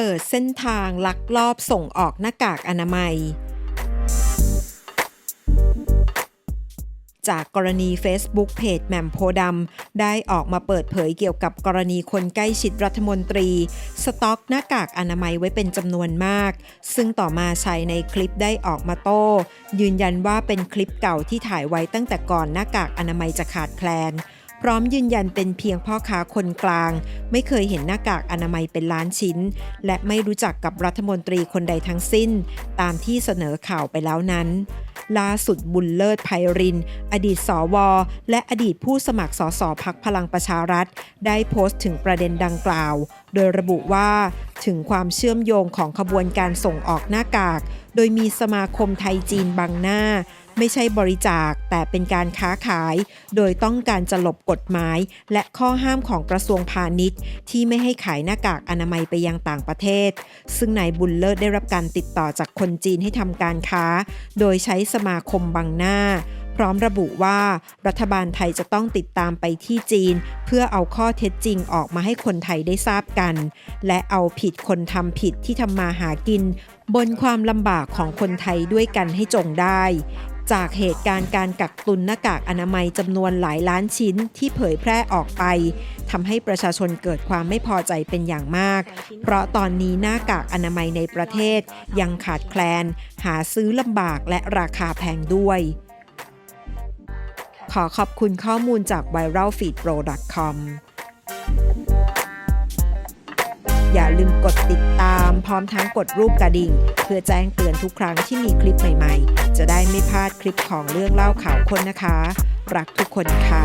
ปิดเส้นทางลักลอบส่งออกหน้ากากอนามัย จากกรณี Facebook เพจแหม่มโพดำได้ออกมาเปิดเผยเกี่ยวกับกรณีคนใกล้ชิดรัฐมนตรี สต็อกหน้ากากอนามัยไว้เป็นจำนวนมาก ซึ่งต่อมาชายในคลิปได้ออกมาโต้ ยืนยันว่าเป็นคลิปเก่าที่ถ่ายไว้ตั้งแต่ก่อนหน้ากากอนามัยจะขาดแคลน พร้อมยืนยันเป็นเพียงพ่อค้าคนกลาง ไม่เคยเห็นหน้ากากอนามัยเป็นล้านชิ้น และไม่รู้จักกับรัฐมนตรีคนใดทั้งสิ้น ตามที่เสนอข่าวไปแล้วนั้น ล่าสุดบุญเลิศไพริน อดีตสว และอดีตผู้สมัครสสพักพลังประชารัฐ ได้โพสต์ถึงประเด็นดังกล่าว โดยระบุว่าถึงความเชื่อมโยงของขบวนการส่งออกหน้ากาก โดยมีสมาคมไทยจีนบังหน้า ไม่ใช่บริจาคแต่เป็นการค้าขาย โดยต้องการจะหลบกฎหมาย และข้อห้ามของกระทรวงพาณิชย์ ที่ไม่ให้ขายหน้ากากอนามัยไปยังต่างประเทศ ซึ่งนายบุญเลิศได้รับการติดต่อจากคนจีนให้ทำการค้า โดยใช้สมาคมบังหน้า พร้อมระบุว่า รัฐบาลไทยจะต้องติดตามไปที่จีน เพื่อเอาข้อเท็จจริงออกมาให้คนไทยได้ทราบกัน และเอาผิดคนทำผิดที่ทำมาหากิน บนความลำบากของคนไทยด้วยกันให้จงได้จากเหตุการณ์การกักตุนหน้ากากอนามัยจำนวนหลายล้านชิ้นที่เผยแพร่ออกไปทำให้ประชาชนเกิดความไม่พอใจเป็นอย่างมาก เพราะตอนนี้หน้ากากอนามัยในประเทศยังขาดแคลน หาซื้อลำบากและราคาแพงด้วย ขอขอบคุณข้อมูลจาก viralfeedpro.com อย่าลืมกดติดตามพร้อมทั้งกดรูปกระดิ่ง เพื่อแจ้งเตือนทุกครั้งที่มีคลิปใหม่ๆ จะได้ไม่พลาดคลิปของเรื่องเล่าข่าวคนนะคะ รักทุกคนค่ะ